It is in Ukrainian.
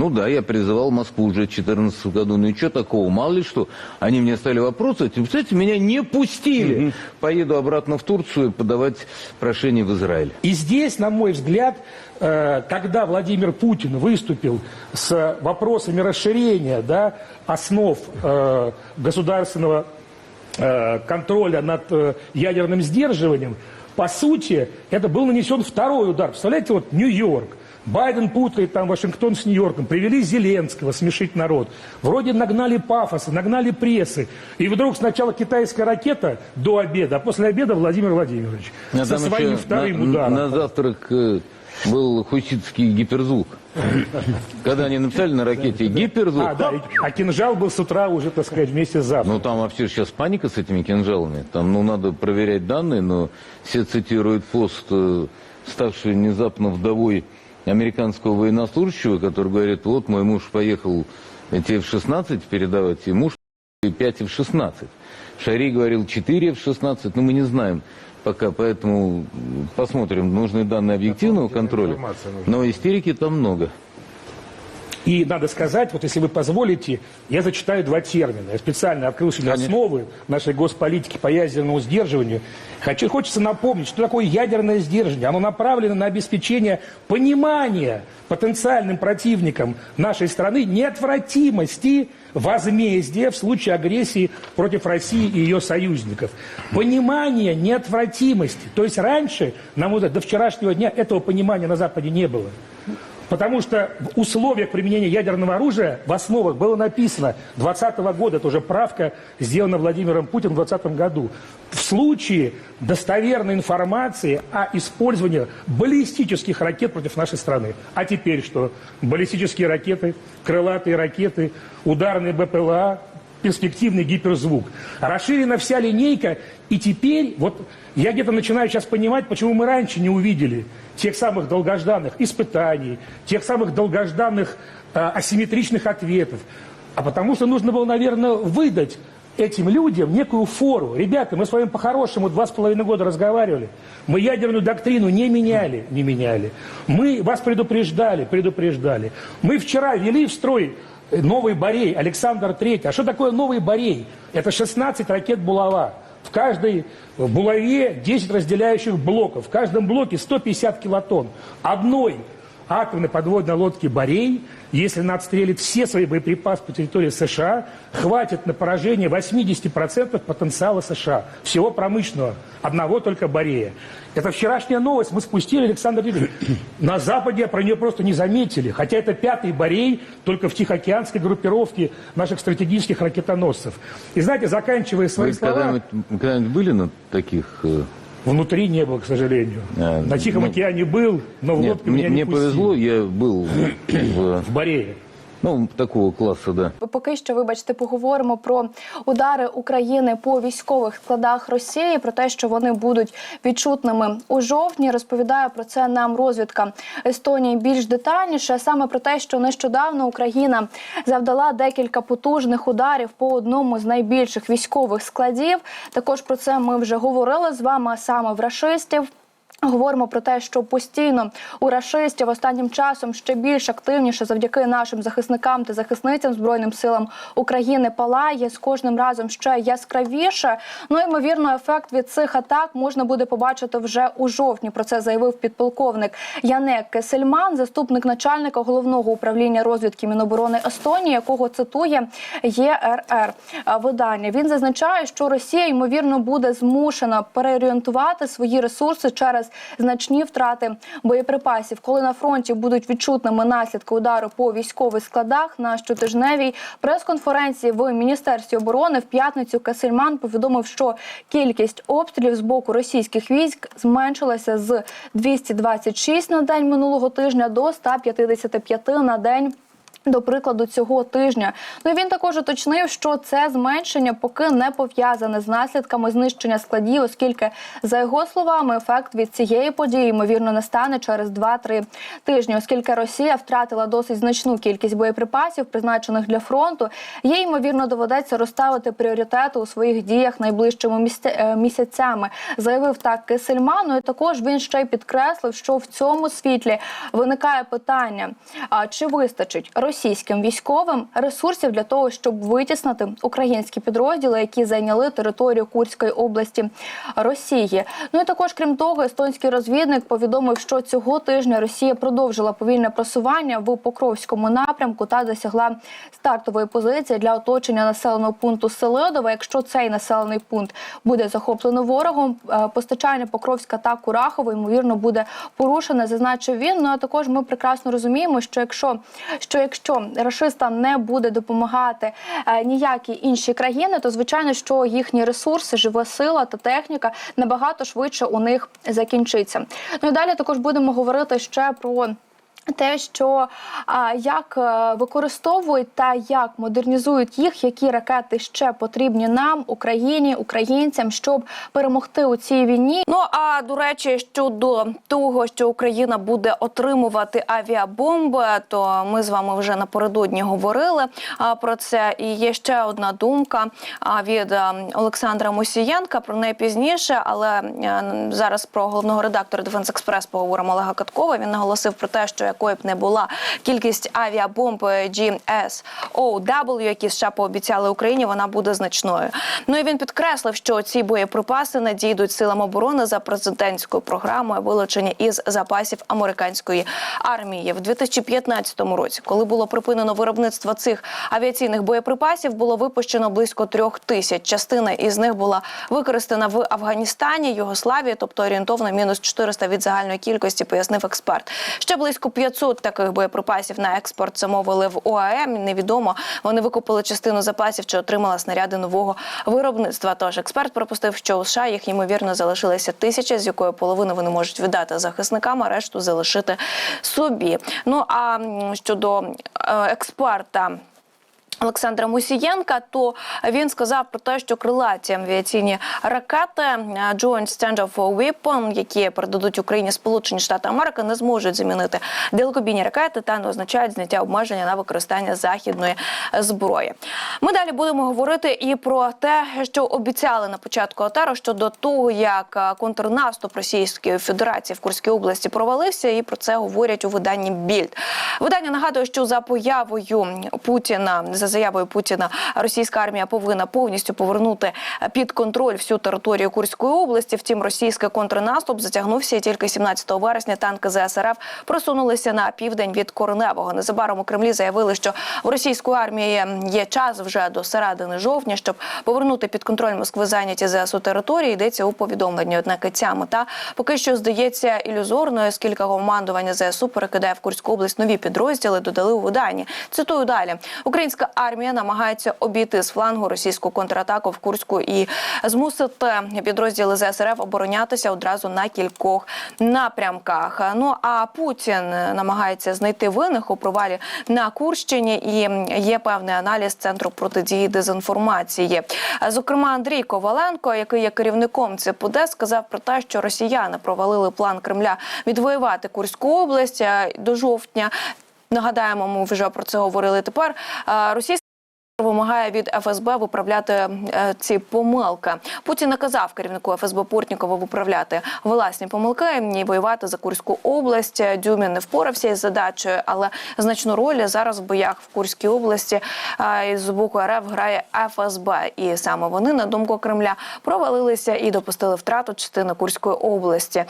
Ну да, я призывал Москву уже в 2014 году. Ну и что такого? Мало ли что. Они мне стали вопросы. Представляете, меня не пустили. Поеду обратно в Турцию подавать прошение в Израиль. И здесь, на мой взгляд, э, когда Владимир Путин выступил с вопросами расширения да, основ э, государственного э, контроля над э, ядерным сдерживанием, по сути, это был нанесен второй удар. Представляете, вот Нью-Йорк, Байден путает там Вашингтон с Нью-Йорком, привели Зеленского смешить народ. Вроде нагнали пафоса, нагнали прессы. И вдруг сначала китайская ракета до обеда, а после обеда Владимир Владимирович А со своим вторым на, ударом. на завтрак э, был хуситский гиперзвук. Когда они написали на ракете гиперзвук, А, да, а кинжал был с утра уже, так сказать, вместе с завтраком. Ну, там вообще сейчас паника с этими кинжалами. Там, ну, надо проверять данные, но все цитируют пост, э, ставший внезапно вдовой американского военнослужащего, который говорит, вот мой муж поехал эти F-16 передавать, и муж 5 F-16. Шари говорил 4 F-16, но мы не знаем пока, поэтому посмотрим нужные данные объективного контроля. Но истерики там много. И надо сказать, вот если вы позволите, я зачитаю два термина. Я специально открыл сегодня Конечно. основы нашей госполитики по ядерному сдерживанию. Хочу, хочется напомнить, что такое ядерное сдерживание. Оно направлено на обеспечение понимания потенциальным противникам нашей страны неотвратимости возмездия в случае агрессии против России и ее союзников. Понимание неотвратимости. То есть раньше, на мой взгляд, до вчерашнего дня этого понимания на Западе не было. Потому что в условиях применения ядерного оружия в основах было написано 2020 года, это уже правка, сделана Владимиром Путиным в 2020 году. В случае достоверной информации о использовании баллистических ракет против нашей страны. А теперь что? Баллистические ракеты, крылатые ракеты, ударные БПЛА, перспективный гиперзвук. Расширена вся линейка, и теперь вот я где-то начинаю сейчас понимать, почему мы раньше не увидели тех самых долгожданных испытаний, тех самых долгожданных э, асимметричных ответов. А потому что нужно было, наверное, выдать этим людям некую фору. Ребята, мы с вами по-хорошему два с половиной года разговаривали. Мы ядерную доктрину не меняли, не меняли. Мы вас предупреждали, предупреждали. Мы вчера ввели в строй Новый Борей, Александр Третий. А что такое Новый Борей? Это 16 ракет «Булава». В каждой булаве 10 разделяющих блоков. В каждом блоке 150 килотонн. Одной атомной подводной лодки «Борей», если она отстрелит все свои боеприпасы по территории США, хватит на поражение 80% потенциала США. Всего промышленного. Одного только «Борея». Это вчерашняя новость. Мы спустили, Александр Юрьевич. На Западе про нее просто не заметили. Хотя это пятый «Борей» только в Тихоокеанской группировке наших стратегических ракетоносцев. И знаете, заканчивая свои Вы слова... когда-нибудь, когда-нибудь были на таких... э, Внутри не было, к сожалению. А, На Тихом ну, океане был, но в Нет, лодке мне, меня не мне пустили. повезло, я был в, В Борее. ну, такого класса, да. Поки що, вибачте, поговоримо про удари України по військових складах Росії, про те, що вони будуть відчутними у жовтні. Розповідає про це нам розвідка Естонії більш детальніше. Саме про те, що нещодавно Україна завдала декілька потужних ударів по одному з найбільших військових складів. Також про це ми вже говорили з вами, а саме в рашистів. Говоримо про те, що постійно у рашистів останнім часом ще більш активніше завдяки нашим захисникам та захисницям збройним силам України палає з кожним разом ще яскравіше. Ну ймовірно, ефект від цих атак можна буде побачити вже у жовтні. Про це заявив підполковник Янек Кесельман, заступник начальника головного управління розвідки Міноборони Естонії, якого цитує ЄРР видання. Він зазначає, що Росія ймовірно буде змушена переорієнтувати свої ресурси через значні втрати боєприпасів, коли на фронті будуть відчутними наслідки удару по військових складах на щотижневій прес-конференції в міністерстві оборони в п'ятницю Касельман повідомив, що кількість обстрілів з боку російських військ зменшилася з 226 на день минулого тижня до 155 на день. До прикладу, цього тижня. Ну і він також уточнив, що це зменшення поки не пов'язане з наслідками знищення складів, оскільки, за його словами, ефект від цієї події ймовірно не стане через 2-3 тижні, оскільки Росія втратила досить значну кількість боєприпасів, призначених для фронту. Їй ймовірно доведеться розставити пріоритети у своїх діях найближчими е, місяцями. Заявив так Кисельман. Ну і також він ще й підкреслив, що в цьому світлі виникає питання: а чи вистачить російським військовим ресурсів для того, щоб витіснити українські підрозділи, які зайняли територію Курської області Росії. Ну і також, крім того, естонський розвідник повідомив, що цього тижня Росія продовжила повільне просування в Покровському напрямку та досягла стартової позиції для оточення населеного пункту Селидове. Якщо цей населений пункт буде захоплено ворогом, е, постачання Покровська та Курахово ймовірно буде порушене, зазначив він. Ну а також ми прекрасно розуміємо, що якщо що якщо рашистам не буде допомагати е, ніякі інші країни, то звичайно, що їхні ресурси, жива сила та техніка набагато швидше у них закінчиться. Ну і далі також будемо говорити ще про. Те, що а, як е, використовують та як модернізують їх, які ракети ще потрібні нам, Україні, українцям, щоб перемогти у цій війні. Ну а до речі, щодо того, що Україна буде отримувати авіабомби, то ми з вами вже напередодні говорили про це. І є ще одна думка а, від а, Олександра Мусієнка. Про неї пізніше, але е, зараз про головного редактора Defense Express поговоримо Олега Каткова. Він наголосив про те, що якою б не була кількість авіабомб GSOW, які США пообіцяли Україні, вона буде значною. Ну і він підкреслив, що ці боєприпаси надійдуть силам оборони за президентською програмою вилучення із запасів американської армії в 2015 році. Коли було припинено виробництво цих авіаційних боєприпасів, було випущено близько трьох тисяч. Частина із них була використана в Афганістані, Югославії, тобто орієнтовно мінус 400 від загальної кількості, пояснив експерт. Ще близько 500 таких боєприпасів на експорт замовили в ОАМ. Невідомо вони викупили частину запасів чи отримали снаряди нового виробництва. Тож експерт пропустив, що у США їх ймовірно залишилися тисяча, з якої половини вони можуть віддати захисникам, а решту залишити собі. Ну а щодо е, експерта. Олександра Мусієнка, то він сказав про те, що крилаті авіаційні ракети е, Joint Stand-off Weapon, які передадуть Україні Сполучені Штати Америки, не зможуть замінити далекобійні ракети та не означають зняття обмеження на використання західної зброї. Ми далі будемо говорити і про те, що обіцяли на початку АТЕРу щодо того, як е, контрнаступ Російської Федерації в Курській області провалився, і про це говорять у виданні Більд. Видання нагадує, що за появою Путіна за заявою Путіна російська армія повинна повністю повернути під контроль всю територію Курської області. Втім, російський контрнаступ затягнувся і тільки 17 вересня танки ЗСРФ просунулися на південь від Кореневого. Незабаром у Кремлі заявили, що в російської армії є час вже до середини жовтня, щоб повернути під контроль Москви зайняті ЗСУ території. Йдеться у повідомленні. Однак ця мета поки що здається ілюзорною, оскільки командування ЗСУ перекидає в Курську область нові підрозділи. Додали у виданні. Цитую далі: Українська армія намагається обійти з флангу російську контратаку в Курську і змусити підрозділи ЗСРФ оборонятися одразу на кількох напрямках. Ну а Путін намагається знайти винних у провалі на Курщині, і є певний аналіз центру протидії дезінформації. Зокрема, Андрій Коваленко, який є керівником ЦПД, сказав про те, що росіяни провалили план Кремля відвоювати Курську область е, до жовтня. Нагадаємо, ми вже про це говорили тепер. Російська Вимагає від ФСБ виправляти е, ці помилки. Путін наказав керівнику ФСБ Портнікову виправляти власні помилки і воювати за Курську область. Дюмін не впорався із задачею, але значну роль зараз в боях в Курській області з боку РФ грає ФСБ. І саме вони, на думку Кремля, провалилися і допустили втрату частини Курської області.